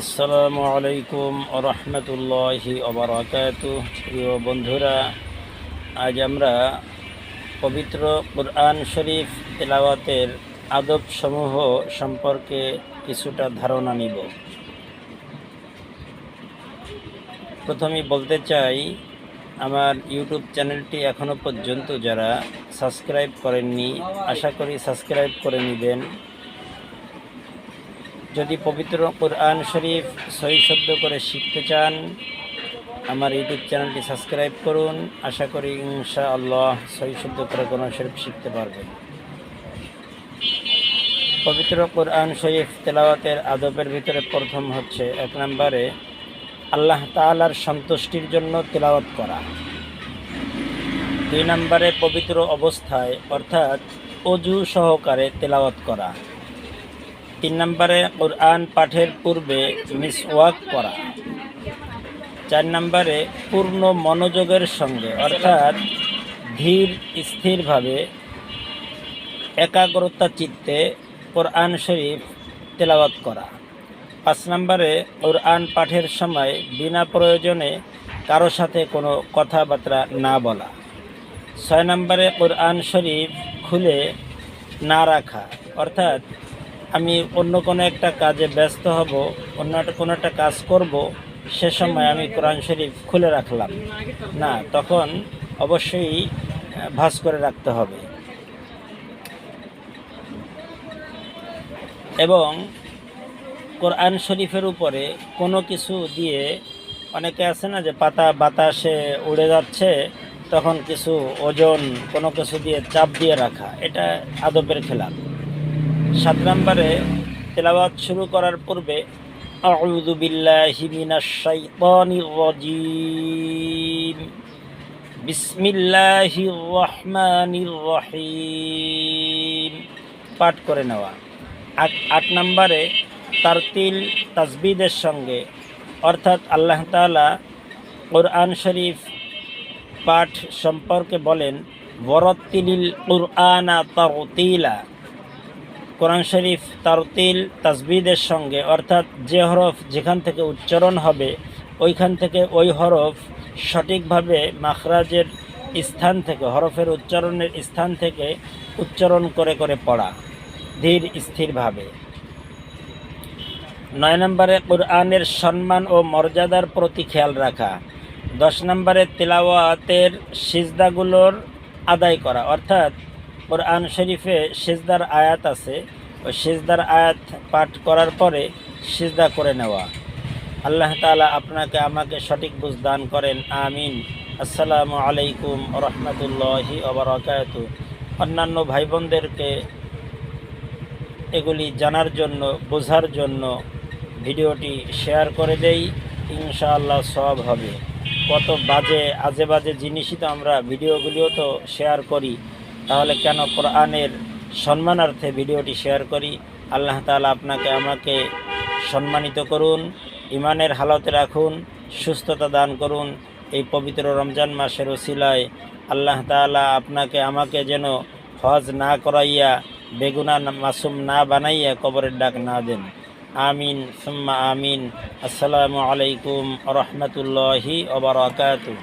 আসসালামু আলাইকুম রহমতুল্লাহি ওবরাকাত প্রিয় বন্ধুরা, আজ আমরা পবিত্র কুরআন শরীফ তেলাওয়াতের আদবসমূহ সম্পর্কে কিছুটা ধারণা নিব। প্রথমেই বলতে চাই, আমার ইউটিউব চ্যানেলটি এখনও পর্যন্ত যারা সাবস্ক্রাইব করেননি, আশা করি সাবস্ক্রাইব করে নেবেন। যদি পবিত্র কোরআন শরীফ সহি শুদ্ধ করে শিখতে চান, আমার ইউটিউব চ্যানেলটি সাবস্ক্রাইব করুন। আশা করি ইনশা আল্লাহ সহি শুদ্ধ করে কোরআন শরীফ শিখতে পারবেন। পবিত্র কোরআন শরীফ তেলাওয়াতের আদবের ভিতরে প্রথম হচ্ছে, এক নম্বরে আল্লাহ তাআলার সন্তুষ্টির জন্য তেলাওয়াত করা। দুই নম্বরে পবিত্র অবস্থায়, অর্থাৎ অজু সহকারে তেলাওয়াত করা। তিন নম্বরে কোরআন পাঠের পূর্বে মিসওয়াক করা চার নম্বরে পূর্ণ মনোযোগের সঙ্গে, অর্থাৎ ধীর, স্থিরভাবে একাগ্রতা চিত্তে কোরআন শরীফ তেলাওয়াত করা। পাঁচ নম্বরে কোরআন পাঠের সময় বিনা প্রয়োজনে কারও সাথে কোনো কথাবার্তা না বলা। ছয় নম্বরে কোরআন শরীফ খুলে না রাখা, অর্থাৎ আমি অন্য কোনো একটা কাজে ব্যস্ত হব, অন্য একটা কোনো একটা কাজ করব, সে সময় আমি কোরআন শরীফ খুলে রাখলাম। না, তখন অবশ্যই ভাঁজ করে রাখতে হবে। এবং কোরআন শরীফের উপরে কোনো কিছু দিয়ে অনেকে আছে না যে পাতা বাতাসে উড়ে যাচ্ছে, তখন কিছু ওজন, কোনো কিছু দিয়ে চাপ দিয়ে রাখা, এটা আদবের খেলাফ সাত নম্বরে তেলাবাদ শুরু করার পূর্বে পাঠ করে নেওয়া। আট নম্বরে তারতিল তাজবিদের সঙ্গে, অর্থাৎ আল্লাহ তাআলা কোরআন শরীফ পাঠ সম্পর্কে বলেন বরত্তিলিল কুরআনা তারতিলা। কোরআন শরীফ, তারতিল তাজবিদের সঙ্গে, অর্থাৎ যে হরফ যেখান থেকে উচ্চারণ হবে, ওইখান থেকে ওই হরফ সঠিকভাবে মাখরাজের স্থান থেকে, হরফের উচ্চারণের স্থান থেকে উচ্চারণ করে করে পড়া, ধীর, স্থিরভাবে। নয় নম্বরে, কোরআনের সম্মান ও মর্যাদার প্রতি খেয়াল রাখা। দশ নম্বরে, তেলাওয়াতের সিজদাগুলোর আদায় করা, অর্থাৎ কোরআন শরীফে সেজদার আয়াত আছে। ওই সিজদার আয়াত পাঠ করার পরে সিজদা করে নেওয়া। আল্লাহ তাআলা আপনাকে আমাকে সঠিক বুঝ দান করেন। আমিন। আসসালামু আলাইকুম রহমতুল্লাহি ওবরাকাত অন্যান্য ভাই বোনদেরকে এগুলি জানার জন্য, বোঝার জন্য ভিডিওটি শেয়ার করে দেই। ইনশাআল্লাহ সব হবে। কত বাজে, আজে বাজে জিনিসই তো আমরা ভিডিওগুলিও তো শেয়ার করি। তাহলে কেন কোরআনের সম্মানার্থে ভিডিওটি শেয়ার করি? আল্লাহ তাআলা আপনাকে, আমাকে সম্মানিত করুন ইমানের হালতে রাখুন, সুস্থতা দান করুন। এই পবিত্র রমজান মাসের ওসিলায় আল্লাহ তাআলা আপনাকে, আমাকে যেন হজ না করাইয়া, বেগুনা মাসুম না বানাইয়া কবরের ডাক না দেন। আমিন, সুম্মা আমিন। আসসালামু আলাইকুম রহমতুল্লাহি ওবরাকাতুহ